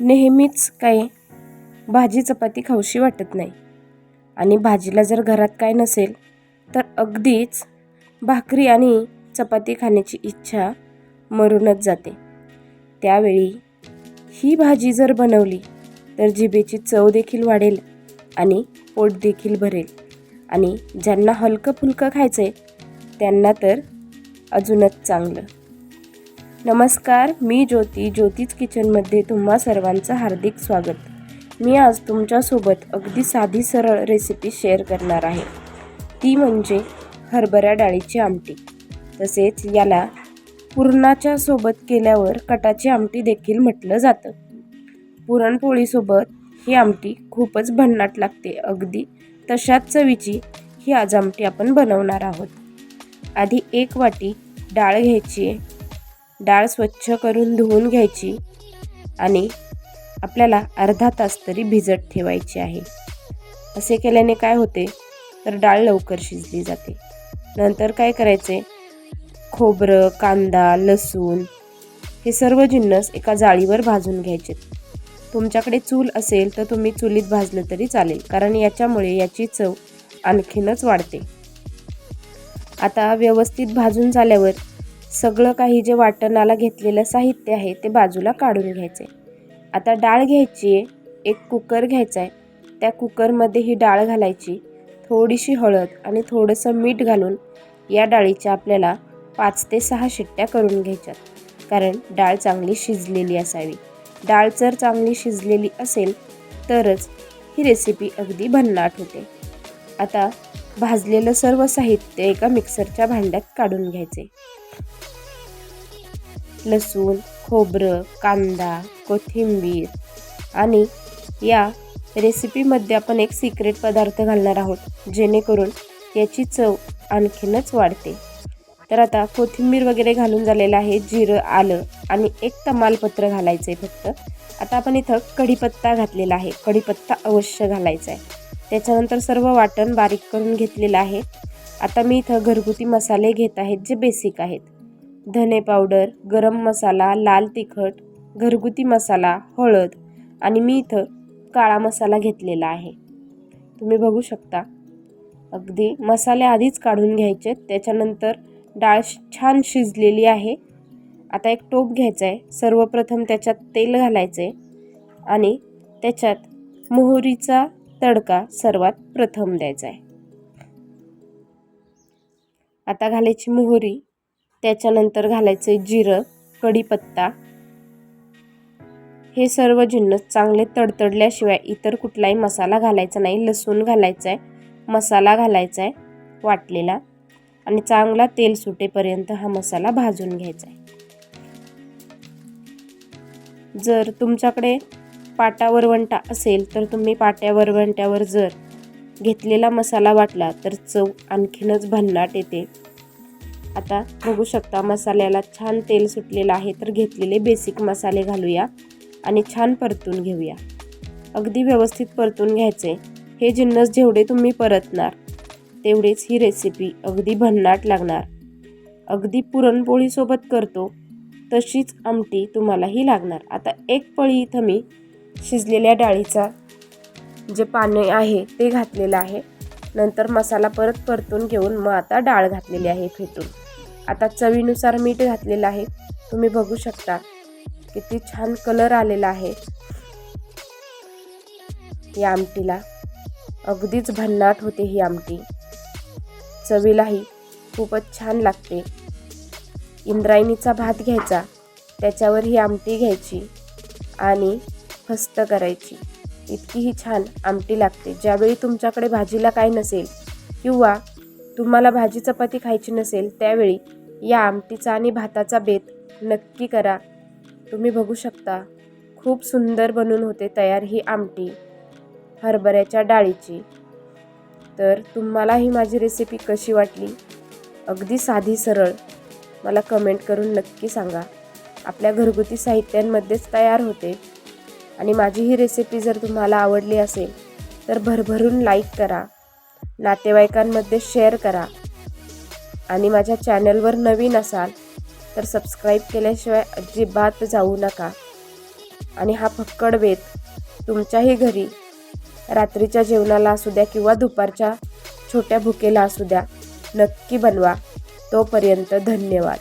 नेहमीच काही भाजी चपाती खाऊशी वाटत नाही. आणि भाजीला जर घरात काय नसेल तर अगदीच भाकरी आणि चपाती खाण्याची इच्छा मरूनच जाते. त्यावेळी ही भाजी जर बनवली तर जिभेची चव देखील वाढेल आणि पोट देखील भरेल. आणि ज्यांना हलकं फुलकं खायचं आहे त्यांना तर अजूनच चांगलं. नमस्कार मी ज्योती ज्योतीच किचनमध्ये तुम्हा सर्वांचं हार्दिक स्वागत. मी आज तुमच्यासोबत अगदी साधी सरळ रेसिपी शेअर करणार आहे. ती म्हणजे हरभरा डाळीची आमटी. तसेच याला पुरणाच्या सोबत केल्यावर कटाची आमटी देखील म्हटलं जातं. पुरणपोळीसोबत ही आमटी खूपच भन्नाट लागते. अगदी तशाच चवीची ही आज आमटी आपण बनवणार आहोत. आधी एक वाटी डाळ घ्यायची आहे. डाळ स्वच्छ करून धुवून घ्यायची आणि आपल्याला अर्धा तास तरी भिजत ठेवायची आहे. असे केल्याने काय होते? तर डाळ लवकर शिजली जाते. नंतर काय करायचे? खोबरं कांदा लसूण हे सर्व जिन्नस एका जाळीवर भाजून घ्यायचे. तुमच्याकडे चूल असेल तर तुम्ही चुलीत भाजलं तरी चालेल कारण याच्यामुळे याची चव आणखीनच वाढते. आता व्यवस्थित भाजून झाल्यावर सगळं काही जे वाटणाला घेतलेलं साहित्य आहे ते बाजूला काढून घ्यायचे. आता डाळ घ्यायची आहे एक कुकर घ्यायचा आहे. त्या कुकरमध्ये ही डाळ घालायची थोडीशी हळद आणि थोडंसं मीठ घालून या डाळीच्या आपल्याला पाच ते सहा शिट्ट्या करून घ्यायच्यात. कारण डाळ चांगली शिजलेली असावी. डाळ जर चांगली शिजलेली असेल तरच ही रेसिपी अगदी भन्नाट होते. आता भाजलेलं सर्व साहित्य एका मिक्सरच्या भांड्यात काढून घ्यायचे. लसूण खोबरं कांदा कोथिंबीर आणि या रेसिपीमध्ये आपण एक सिक्रेट पदार्थ घालणार आहोत जेणेकरून याची चव आणखीनच वाढते. तर आता कोथिंबीर वगैरे घालून झालेलं आहे जिरं आलं आणि एक तमालपत्र घालायचं आहे फक्त. आता आपण इथं कढीपत्ता घातलेला आहे कढीपत्ता अवश्य घालायचा आहे त्याच्यानंतर सर्व वाटण बारीक करून घेतलेलं आहे. आता मी इथं घरगुती मसाले घेत आहेत जे बेसिक आहेत. धने पावडर गरम मसाला लाल तिखट घरगुती मसाला हळद आणि मी इथं काळा मसाला घेतलेला आहे. तुम्ही बघू शकता. अगदी मसाले आधीच काढून घ्यायचे त्याच्यानंतर डाळ छान शिजलेली आहे. आता एक टोप घ्यायचा आहे सर्वप्रथम त्याच्यात तेल घालायचं आहे आणि त्याच्यात मोहरीचा तडका सर्वात प्रथम द्यायचा आहे आता घालायची मोहरी त्याच्यानंतर घालायचे जिरं कढीपत्ता. हे सर्व जिन्नस चांगले तडतडल्याशिवाय इतर कुठलाही मसाला घालायचा नाही. लसूण घालायचा आहे मसाला घालायचा आहे वाटलेला आणि चांगला तेल सुटेपर्यंत हा मसाला भाजून घ्यायचा आहे जर तुमच्याकडे पाटा वरवंटा असेल तर तुम्ही पाट्या वरवंट्यावर जर घेतलेला मसाला वाटला तर चव आणखीनच भन्नाट येते. आता बघू शकता मसाल्याला छान तेल सुटलेलं आहे तर घेतलेले बेसिक मसाले घालूया आणि छान परतून घेऊया. अगदी व्यवस्थित परतून घ्यायचे. हे जिन्नस जेवढे तुम्ही परतणार तेवढेच ही रेसिपी अगदी भन्नाट लागणार. अगदी पुरणपोळीसोबत करतो तशीच आमटी तुम्हालाही लागणार. आता एक पळी इथं मी शिजलेल्या डाळीचा जे पाणी आहे ते घातलेलं आहे. नंतर मसाला परत परतून घेऊन मग आता डाळ घातलेली आहे फेटून आता चवीनुसार मीठ घातलेलं आहे. तुम्ही बघू शकता किती छान कलर आलेला आहे. या आमटीला. अगदीच भन्नाट होते ही आमटी. चवीलाही खूपच छान लागते. इंद्रायणीचा भात घ्यायचा. त्याच्यावर ही आमटी घ्यायची आणि फस्त करायची. इतकी ही छान आमटी लागते. ज्यावेळी तुमच्याकडे भाजीला काय नसेल किंवा तुम्हाला भाजी चपाती खायची नसेल त्यावेळी या आमटीचा आणि भाताचा बेत नक्की करा. तुम्ही बघू शकता खूप सुंदर बनून होते तयार ही आमटी हरभऱ्याच्या डाळीची. तर तुम्हाला ही माझी रेसिपी कशी वाटली? अगदी साधी सरळ. मला कमेंट करून नक्की सांगा. आपल्या घरगुती साहित्यांमध्येच तयार होते. आणि माझी ही रेसिपी जर तुम्हाला आवडली असेल तर भरभरून लाईक करा नातेवाईकांमध्ये शेअर करा. आणि माझ्या चॅनलवर नवीन असाल तर सबस्क्राईब केल्याशिवाय अजिबात जाऊ नका. आणि हा फक्कड वेत तुमच्याही घरी रात्रीच्या जेवणाला असू द्या किंवा दुपारच्या छोट्या भुकेला असू द्या नक्की बनवा. तोपर्यंत धन्यवाद.